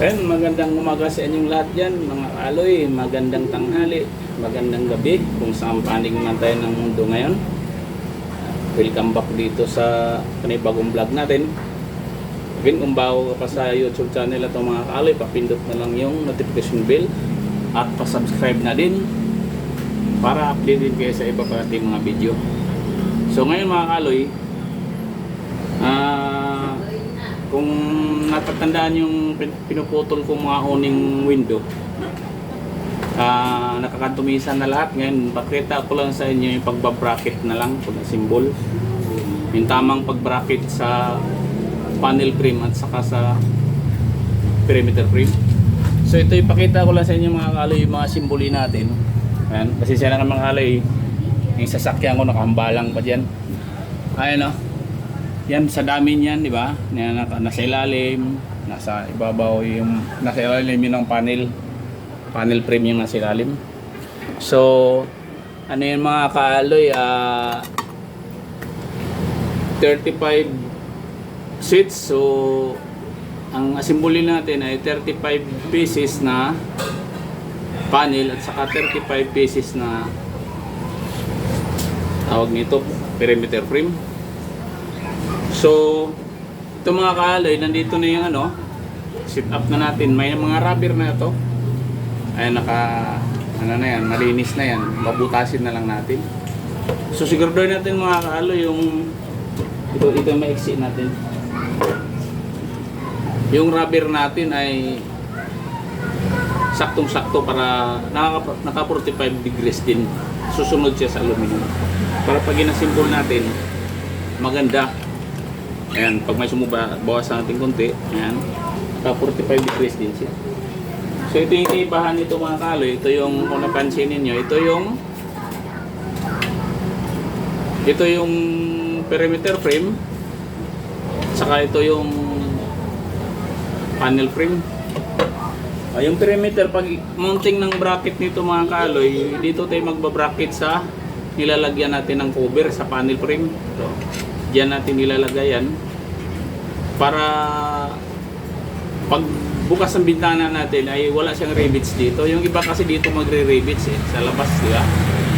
Ayun, magandang umaga sa inyong lahat dyan, mga aloy. Magandang tanghali, magandang gabi kung saan panig man tayo ng mundo ngayon. Welcome back dito sa panibagong vlog natin. Again, kung bago ka pa sa YouTube channel ito mga kaaloy, papindot na lang yung notification bell at pa-subscribe na din para updated kayo sa iba pa mga video. So ngayon mga kaaloy, ah kung natatandaan yung pin- pinuputol kong mga uning window, ah nakakantumisan na lahat. Ngayon, pakita ko lang sa inyo yung pagbabracket na lang, pag-symbol. Yung tamang pagbracket sa panel frame at saka sa perimeter frame. So ito ipakita ko lang sa inyo mga kaloy, yung mga simboli natin. Ayan, kasi siya na mga kaloy, yung sasakyan ko nakahambalang pa dyan. Ayan o. Yan sa dami niyan, di ba? Naka, nasa ilalim, nasa ibabaw yung nasa ilalim yun ng panel. Panel frame yung nasa ilalim. So, ano yun mga kaaloy, ah 35 seats. So, ang asimboli natin ay 35 pieces na panel at saka 35 pieces na tawag nito perimeter frame. So, ito mga kaaloy, nandito na yung ano, sit up na natin. May mga rubber na ito. Ay naka ano na yan, malinis na yan. Babutasin na lang natin. So siguraduhin natin mga kaaloy yung ito ito yung maiksi natin. Yung rubber natin ay saktong-sakto para naka, naka 45 degrees din. Susunod siya sa aluminum. Para pag inasimbol natin, maganda. Ayan, pag may sumuba, bawas natin konti. Ayan, naka 45 degrees din siya. So ito yung ibahan nito mga kaloy. Ito yung kung napansin ninyo, ito yung ito yung perimeter frame saka ito yung panel frame Ah, yung perimeter pag mounting ng bracket nito mga kaloy dito tayo magbabracket sa nilalagyan natin ng cover sa panel frame ito diyan natin nilalagay yan para pag bukas ang bintana natin ay wala siyang rivets dito yung iba kasi dito magre-rivets eh sa labas di ba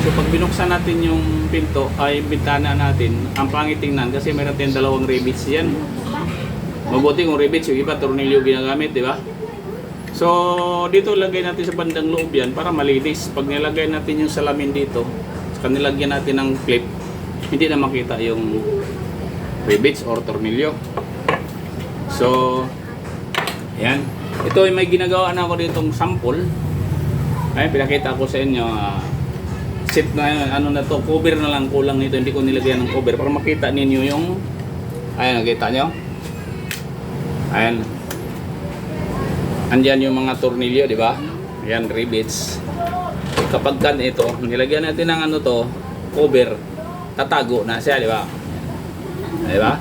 So pag binuksan natin yung pinto ay bintana natin, ang pangit tingnan kasi meron tayong dalawang rivets yan. Mabuti kung rivets, yung iba tornilyo ginagamit, di ba? So dito lagay natin sa bandang loob yan para malinis. Pag nilagay natin yung salamin dito, saka nilagyan natin ng clip, hindi na makita yung rivets or tornilyo. So, yan. Ito ay may ginagawa na ako ditong sample. Ay, pinakita ko sa inyo. ah, set na ano na to, cover na lang kulang nito, hindi ko nilagyan ng cover para makita ninyo yung ayan, nakita nyo? Ayan. Andyan yung mga tornilyo, di ba? Ayan, rivets. Kapag kan ito, nilagyan natin ng ano to, cover, tatago na siya, di ba? Di ba?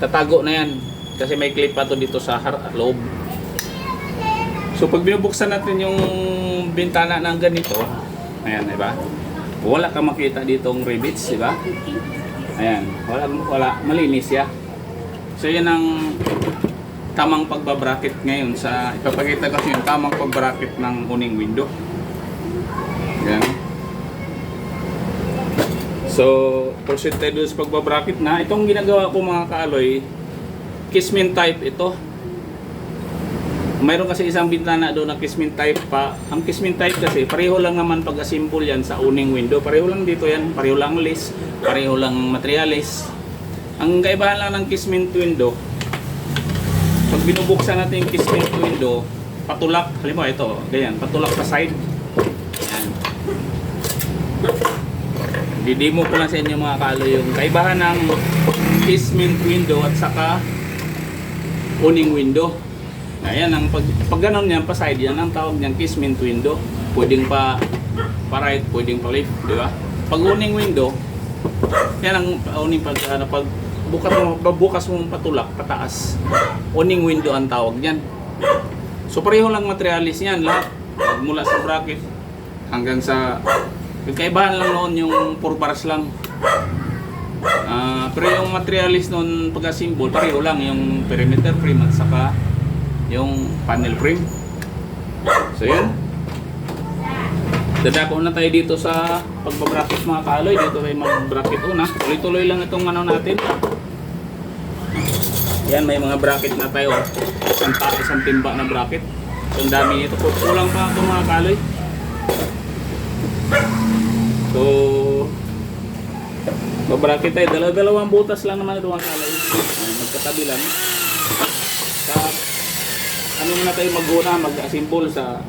Tatago na yan. Kasi may clip pa to dito sa har- loob. So pag binubuksan natin yung bintana ng ganito, ayan, di ba? Wala kang makita ditong rivets, di ba? Ayan, wala, wala, malinis ya. So yan ang tamang pagbabracket ngayon sa ipapakita ko yung tamang pagbracket ng uning window. Yan. So, proceed tayo sa pagbabracket na. Itong ginagawa ko mga kaaloy, kismin type ito. Mayroon kasi isang bintana doon na kismin type pa. Ang kismin type kasi, pareho lang naman pag-assemble yan sa uning window. Pareho lang dito yan, pareho lang list, pareho lang materialis. Ang kaibahan lang ng kismin window, pag binubuksan natin yung kismin window, patulak, halimbawa ito, ganyan, patulak sa side. Didemo ko lang sa inyo mga kalo yung kaibahan ng casement window at saka uning window. Ayan, ang pag, pag ganun yan, pa side yan, ang tawag niyan casement window. Pwedeng pa, pa right, pwedeng pa left, di ba? Pag uning window, yan ang uning pag, ano, pag bukas mo, bukas mo patulak, pataas. Uning window ang tawag niyan. So pareho lang materialis yan, lahat. Mula sa bracket hanggang sa yung kaibahan lang noon yung 4 bars lang. Ah, pero yung materialis noon pagka-symbol, pareho lang yung perimeter frame at saka yung panel frame. So yun. Dadako na tayo dito sa pagbabracket mga kaaloy. Dito tayo mag-bracket una. Tuloy-tuloy lang itong ano natin. Yan, may mga bracket na tayo. Isang, isang timba na bracket. So, ang dami nito. Kulang pa ito mga kaaloy. So, babracket tayo. Dalawa-dalawang butas lang naman ito mga kaaloy. Magkatabi lang. Sa, ano muna tayo mag-una, mag-assemble sa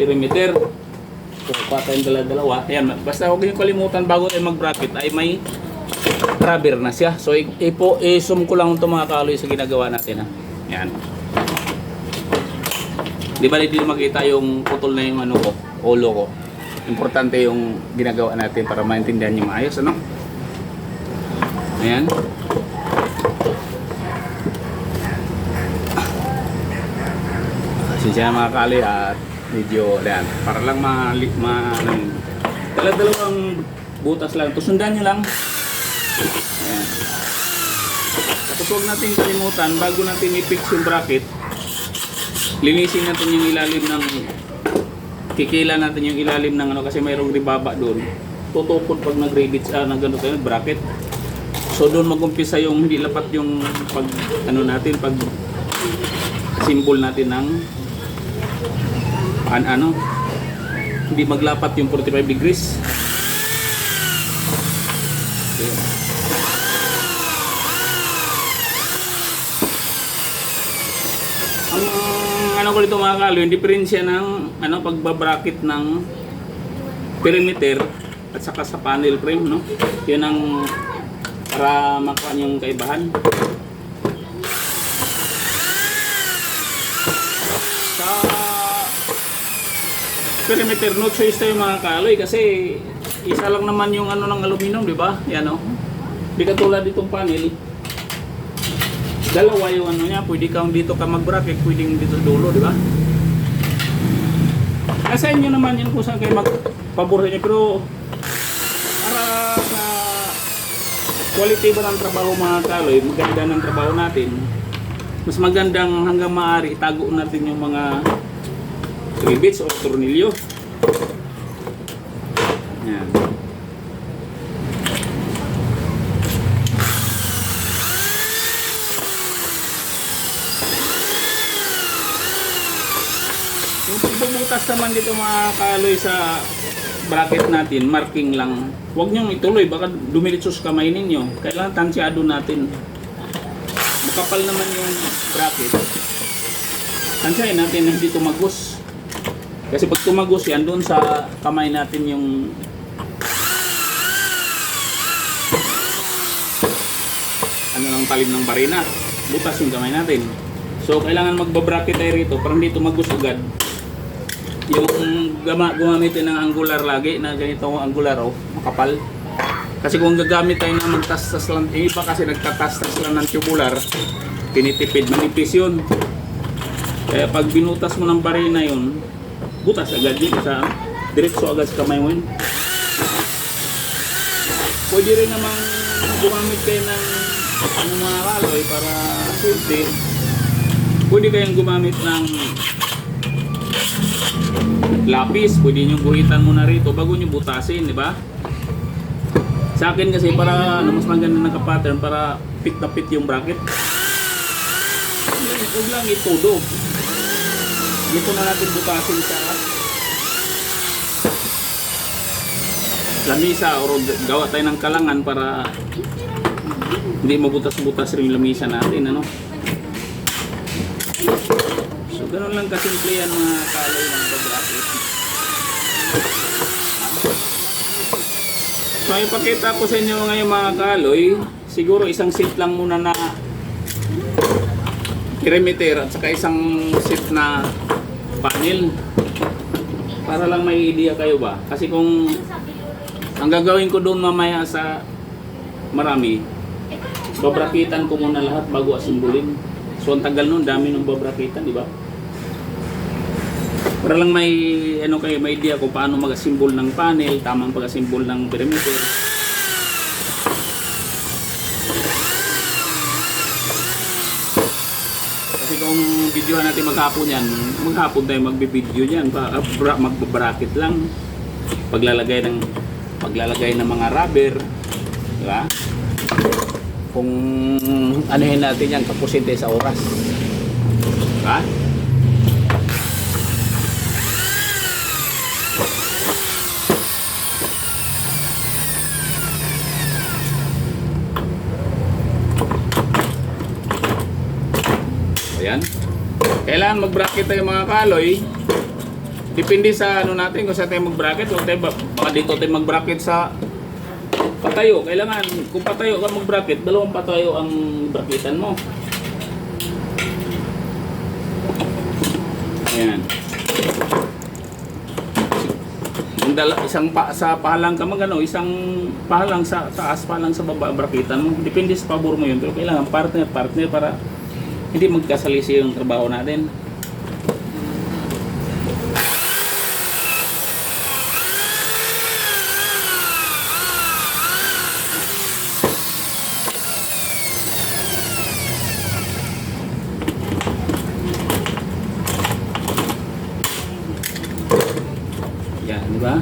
perimeter. So, pa tayong dala-dalawa. Ayan, basta huwag niyo kalimutan bago tayo mag-bracket ay may rubber na siya. So, ipo, i-zoom ko lang ito mga kaloy sa ginagawa natin ha. Yan. Di ba dito makita yung putol na yung ano ko, ulo ko. Importante yung ginagawa natin para maintindihan niyo maayos, ano? Ayan. Sinsya na mga kali at medyo yan, para lang ma, ma ano yun. Dala-dalawang butas lang. Ito sundan nyo lang. Ayan. Tapos huwag natin kalimutan, bago natin i-fix yung bracket, linisin natin yung ilalim ng kikila natin yung ilalim ng ano kasi mayroong ribaba doon. Tutupod pag nag-rivet ah, ng ganito tayo, bracket. So doon mag-umpisa yung hindi lapat yung pag ano natin pag symbol natin ng an ano hindi maglapat yung 45 degrees. Okay. Ko dito mga kalo, yung diferensya ng ano pagbabracket ng perimeter at saka sa panel frame no. Yun ang para makuha yung kaibahan. Sa perimeter no choice tayo mga kaloy kasi isa lang naman yung ano ng aluminum, di ba? Yan oh. Di katulad itong panel. Dalawa yung ano niya, pwede kang dito ka mag-bracket, pwedeng dito dulo, di ba? Nasa inyo naman yun kung saan kayo mag-pabor niyo, pero para sa quality ba ng trabaho mga kaloy, maganda ng trabaho natin, mas magandang hanggang maaari itago natin yung mga rivets o tornilyo. Yan. Yung pagbubutas naman dito mga kaloy sa bracket natin, marking lang. Huwag niyong ituloy, baka dumiritsos kamay ninyo. Kailangan tansyado natin. Makapal naman yung bracket. Tansyahin natin na hindi tumagos. Kasi pag tumagos yan, doon sa kamay natin yung ano ng talim ng barina. Butas yung kamay natin. So, kailangan magbabracket tayo rito para hindi tumagos agad. Yung gama, gumamitin ng angular lagi na ganito ang angular oh, makapal. Kasi kung gagamit tayo ng magtastas lang, yung iba kasi nagtatastas lang ng tubular, tinitipid, manipis yun. Kaya pag binutas mo ng barina yun, butas agad yun sa diretso agad sa kamay mo yun. Pwede rin namang gumamit kayo ng ano mga kaloy para swerte. Pwede kayong gumamit ng lapis. Pwede nyo guhitan muna rito bago nyo butasin, di ba? Sa akin kasi para ano, mas maganda ng pattern para fit na fit yung bracket. Huwag lang itudo. Dito na natin butasin sa lamisa o gawa tayo ng kalangan para hindi mabutas-butas rin yung lamisa natin ano ganun lang kasimple yan mga kalay ng pag-bracket so ipakita ko sa inyo ngayon mga kaloy siguro isang set lang muna na perimeter at saka isang set na panel. Para lang may idea kayo ba? Kasi kung ang gagawin ko doon mamaya sa marami babrakitan ko muna lahat bago asimbulin so ang tagal nun dami ng babrakitan di ba para lang may ano kayo may idea kung paano mag-asimbol ng panel tamang pag-asimbol ng perimeter kasi kung videohan natin maghapon yan, maghapon tayo magbi-video yan, magbabracket lang. Paglalagay ng paglalagay ng mga rubber, di ba? Kung anuhin natin yan, kapusin sa oras. Di ba? Ayan. Kailangan mag-bracket tayo mga kaloy. Depende sa ano natin kung saan tayo mag-bracket. Huwag tayo, ba- baka dito tayo mag-bracket sa patayo. Kailangan, kung patayo ka mag-bracket, dalawang patayo ang bracketan mo. Ayan. Yung dala, isang pa, sa pahalang ka magano, isang pahalang sa taas, pahalang sa baba, bracketan mo. Depende sa pabor mo yun. Pero kailangan partner, partner para hindi magkasalisi yung trabaho natin. Yan, di ba?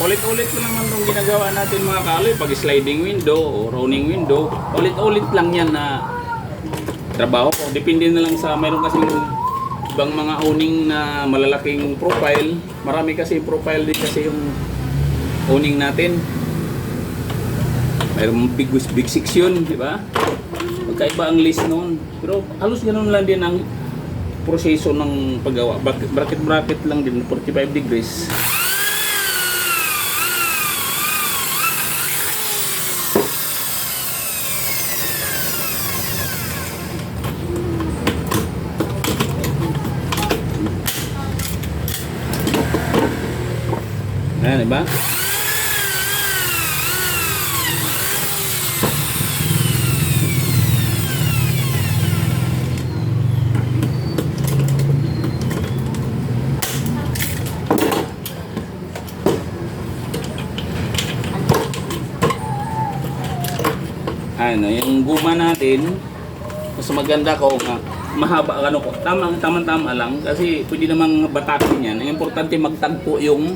Ulit-ulit ko naman itong ginagawa natin mga kaloy pag sliding window o rounding window. Ulit-ulit lang yan na trabaho ko. Depende na lang sa mayroon kasing ibang mga owning na malalaking profile. Marami kasi profile din kasi yung owning natin. Mayroong big, big section, di ba? Magkaiba ang list noon. Pero halos ganun lang din ang proseso ng paggawa. Bracket-bracket lang din, 45 degrees. Diba? Ano, yung guma natin, mas maganda ko nga mahaba ano ko tama tama tama lang kasi pwede namang batakin yan ang importante magtagpo yung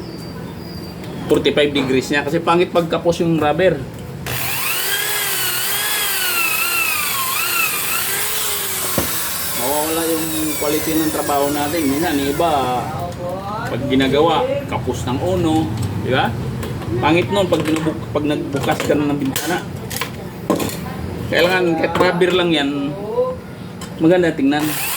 45 degrees niya kasi pangit pagkapos yung rubber. Mawawala yung quality ng trabaho natin. Minsan, iba, pag ginagawa, kapos ng uno, di ba? Pangit nun pag, binubuk, pag nagbukas ka na ng bintana. Kailangan, kahit rubber lang yan, maganda tingnan.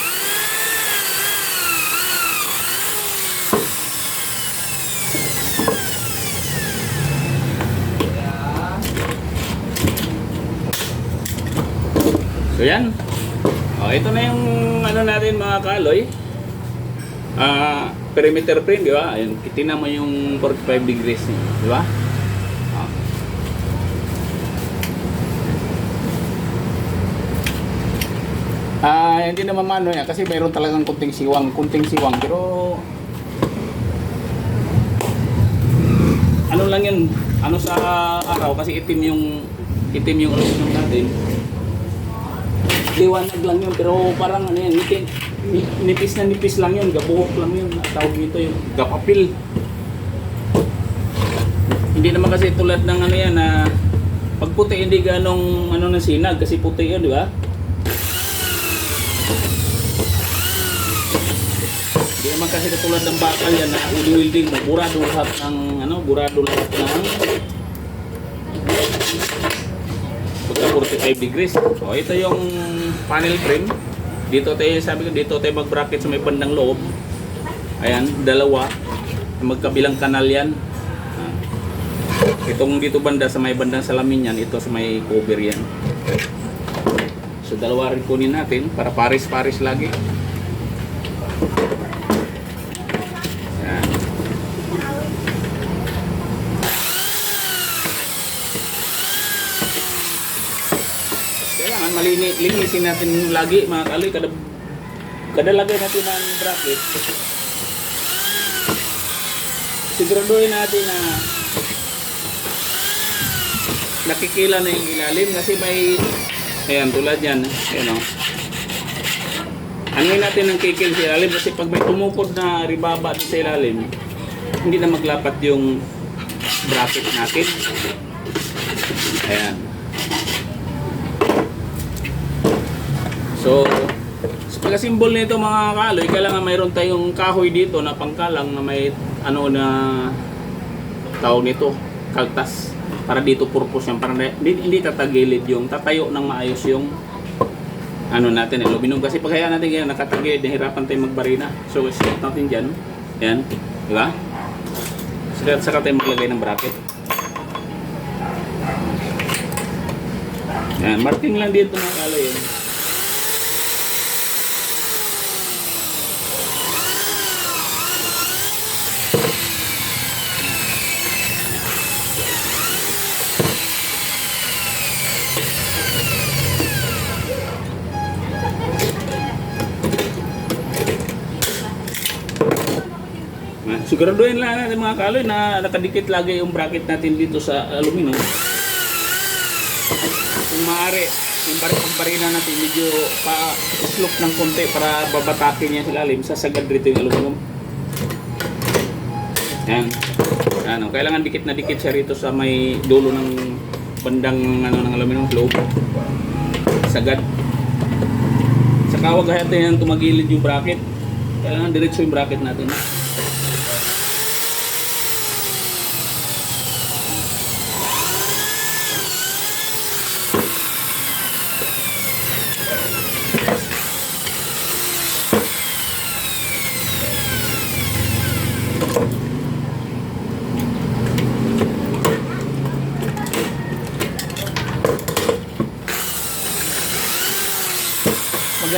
So yan. Oh, ito na yung ano natin mga kaloy. Ah, perimeter frame, di ba? Ayun, tingnan mo yung 45 degrees niya, di ba? Ah. Ah, hindi naman mano yan kasi mayroon talagang kunting siwang, kunting siwang pero ano lang yun, ano sa araw kasi itim yung itim yung aluminum natin liwanag lang yun pero parang ano yan nipis, nipis na nipis lang yun gabuhok lang yun tawag dito yung gapapil hindi naman kasi tulad ng ano yan na pag puti hindi ganong ano ng sinag kasi puti yun di ba hindi naman kasi katulad ng bakal yan na uli-wielding mo burado lahat ng ano burado lahat ng 45 degrees. O, ito yung panel frame. Dito tayo, sabi ko, dito tayo mag-bracket sa may bandang loob. Ayan, dalawa. Magkabilang kanal yan. Itong dito banda sa may bandang salamin yan, ito sa may cover yan. So dalawa rin kunin natin para pares-pares lagi. Yan. Kailangan malini, linisin natin lagi mga kaloy. Kada, kada lagay natin ng bracket. Siguraduhin natin na nakikila na yung ilalim kasi may ayan tulad yan ayan o anuin natin ng kikil sa ilalim kasi pag may tumukod na ribaba sa ilalim hindi na maglapat yung bracket natin ayan so sa pagkasimbol nito mga kaloy kailangan mayroon tayong kahoy dito na pangkalang na may ano na tao nito kaltas. Para dito purpose yan para hindi, tatagilid yung tatayo ng maayos yung ano natin aluminum kasi pag kaya natin ganyan nakatagilid nahirapan tayo magbarina. So set natin dyan. Yan di ba? Saka, saka tayo maglagay ng bracket. Yan marking lang dito mga kaloy yun Siguraduhin lang natin mga kaloy na nakadikit lagi yung bracket natin dito sa aluminum. Kung maaari, yung bar pagbarina natin medyo pa-slope ng konti para babatakin niya sa lalim, sasagad dito yung aluminum. Yan. Ano, kailangan dikit na dikit siya rito sa may dulo ng bandang ano ng aluminum globe. Sagad. Sa kawag natin yung tumagilid yung bracket. Kailangan diretso yung bracket natin.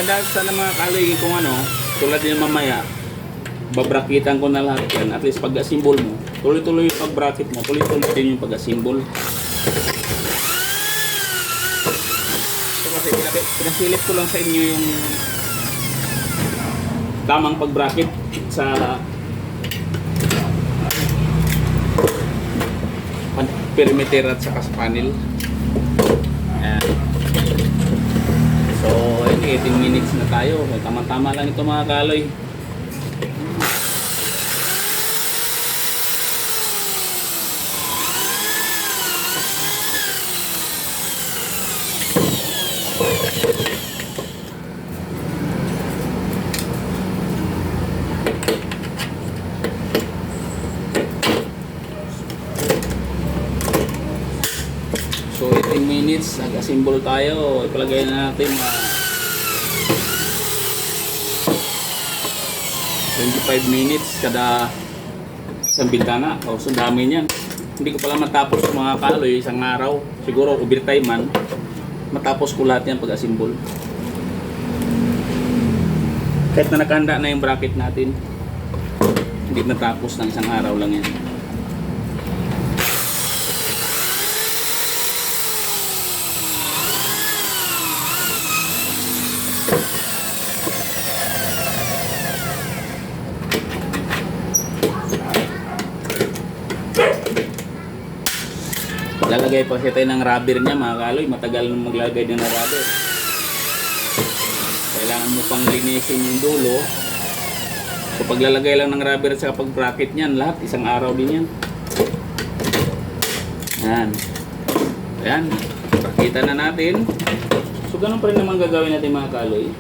Maganda sana mga kaloy kung ano, tulad din mamaya, babrakitan ko na lahat yan. At least pag-asimbol mo, tuloy-tuloy yung pag-bracket mo, tuloy-tuloy din yung pag-asimbol. So kasi pinasilip ko lang sa inyo yung tamang pag-bracket sa perimeter at saka sa panel. 18 minutes na tayo. Tama-tama lang ito mga kaloy. So 18 minutes, nag-assemble tayo. Ipalagay na natin mga 25 minutes kada isang bintana. O, so dami niyan. Hindi ko pala matapos mga kaloy isang araw. Siguro overtime man. Matapos ko lahat yan pag-assemble. Kahit na nakahanda na yung bracket natin, hindi natapos ng isang araw lang yan. Lalagay pa siya tayo ng rubber niya mga kaloy. Matagal nang maglagay din ng rubber. Kailangan mo pang linisin yung dulo. So paglalagay lang ng rubber at saka pag bracket niyan, lahat isang araw din yan. Yan. Yan. Pakita na natin. So ganun pa rin naman gagawin natin mga kaloy.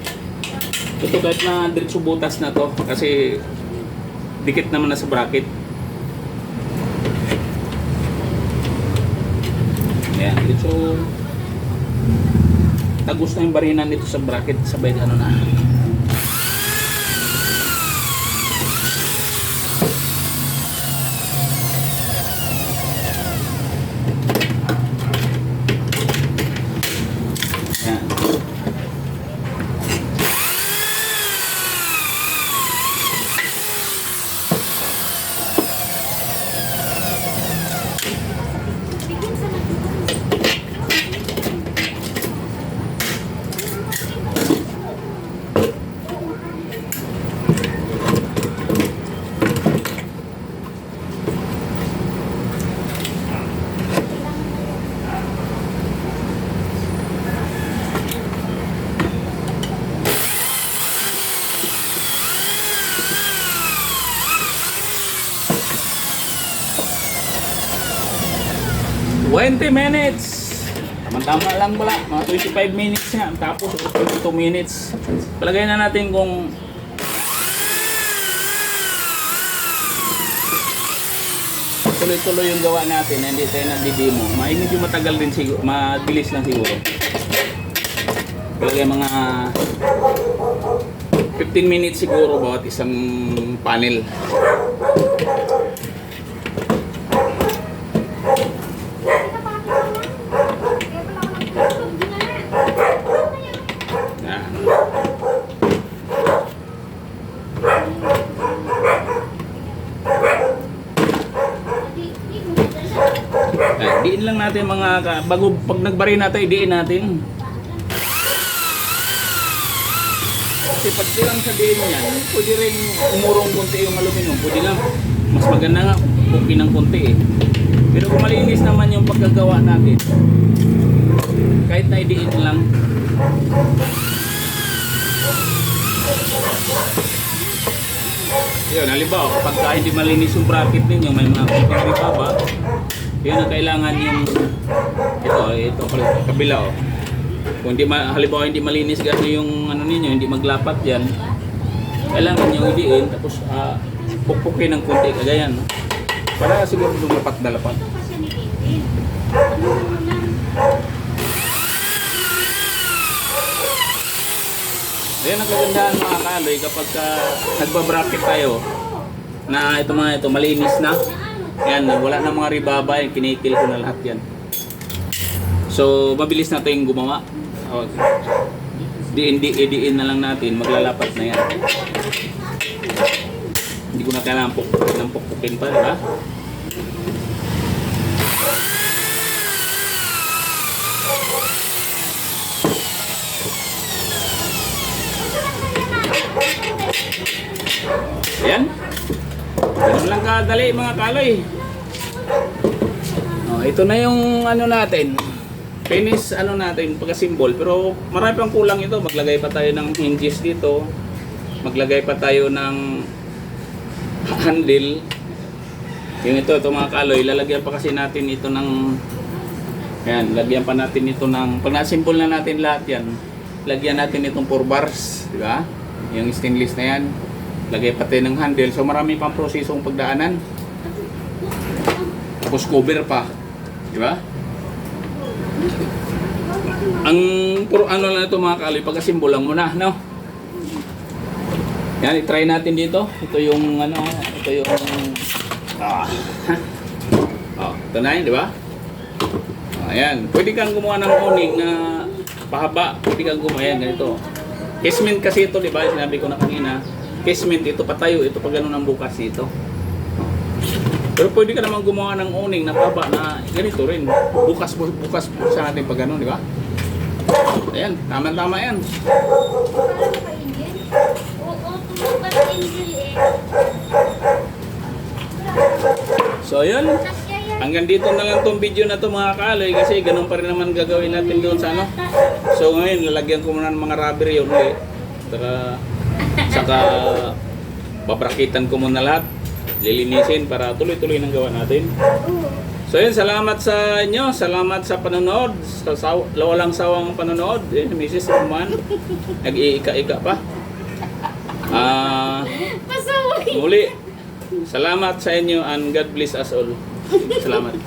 Ito kahit na diretso butas na to kasi dikit naman na sa bracket. bracket. So, tagos na yung barina nito sa bracket sabay ano na. 20 minutes. Tama-tama lang wala. Mga 25 minutes nga. Tapos 22 minutes. Palagay na natin kung tuloy-tuloy yung gawa natin hindi tayo nagdi-demo. May medyo matagal din siguro, mabilis lang siguro. Talaga mga 15 minutes siguro bawat isang panel. Bago pag nagbari natin, diin natin. Kasi pag silang sa diin yan, pwede rin umurong konti yung aluminum. Pwede nga, mas maganda nga, okay ng konti eh. Pero kung malinis naman yung pagkagawa natin, kahit na idiin lang, yun, halimbawa, kapag ka hindi malinis yung bracket ninyo, may mga ribaba, yun ang kailangan yung ito, ito kabila oh. Kung hindi halimbawa hindi malinis gano yung ano ninyo, hindi maglapat yan, kailangan nyo idiin tapos uh, pukpukin ng konti kagayan. No? Para siguro lumapat na lapat. Ayan ang kagandahan mga kaloy kapag ka nagbabracket tayo na ito mga ito malinis na. Yan, wala na mga ribaba, yan, kinikil ko na lahat yan. So, mabilis na ito yung gumawa. O, diin, di, diin na lang natin, maglalapat na yan. Hindi ko na kailangan pukpukin ng pukpukin pa, di ba? Ganun lang kadali mga kaloy. Oh, ito na yung ano natin. Finish ano natin pagka-symbol pero marami pang kulang ito. Maglagay pa tayo ng hinges dito. Maglagay pa tayo ng handle. Yung ito, ito mga kaloy, lalagyan pa kasi natin ito ng yan, lagyan pa natin ito ng pag na-symbol na natin lahat yan, lagyan natin itong 4 bars, di ba? Yung stainless na yan. Lagay pa tayo ng handle. So marami pang prosesong pagdaanan. Tapos cover pa. Di ba? Ang puro ano lang ito mga kaloy, pagkasimbolan mo na, no? Yan, i-try natin dito. Ito yung ano, ito yung ah. oh, ito na yun, di ba? Ayan. Pwede kang gumawa ng owning na pahaba. Pwede kang gumawa yan, ganito. Casement kasi ito, di ba? Sinabi ko na kanina. Casement, ito patayo. Ito pag ganun ang bukas nito. Pero pwede ka naman gumawa ng owning na pahaba na ganito rin. Bukas, bukas, bukas natin pag ganun, di ba? Ayan, tama-tama yan. So, yun. Hanggang dito na lang tong video na to mga kaloy kasi ganun pa rin naman gagawin natin doon sa ano. So ngayon lalagyan ko muna ng mga rubber yun ulit. Saka, saka babrakitan ko muna lahat. Lilinisin para tuloy-tuloy ng gawa natin. So yun, salamat sa inyo, salamat sa panonood, sa saw, walang sawang panonood. Eh, Mrs. Roman, nag-iika-ika pa. Ah, muli, salamat sa inyo and God bless us all. Salamat.